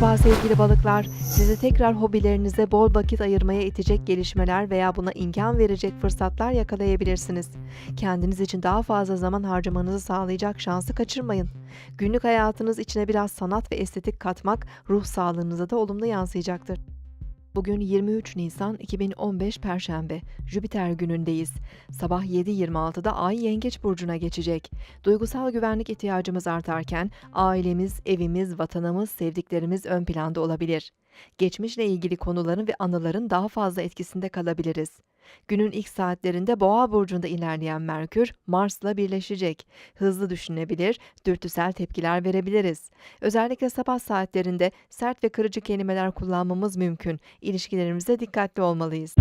sabah sevgili balıklar. Sizi tekrar hobilerinize bol vakit ayırmaya itecek gelişmeler veya buna imkan verecek fırsatlar yakalayabilirsiniz. Kendiniz için daha fazla zaman harcamanızı sağlayacak şansı kaçırmayın. Günlük hayatınız içine biraz sanat ve estetik katmak ruh sağlığınıza da olumlu yansıyacaktır. Bugün 23 Nisan 2015 Perşembe, Jüpiter günündeyiz. Sabah 7.26'da Ay Yengeç Burcu'na geçecek. Duygusal güvenlik ihtiyacımız artarken ailemiz, evimiz, vatanımız, sevdiklerimiz ön planda olabilir. Geçmişle ilgili konuların ve anıların daha fazla etkisinde kalabiliriz. Günün ilk saatlerinde Boğa burcunda ilerleyen Merkür Mars'la birleşecek. Hızlı düşünebilir, dürtüsel tepkiler verebiliriz. Özellikle sabah saatlerinde sert ve kırıcı kelimeler kullanmamız mümkün. İlişkilerimize dikkatli olmalıyız.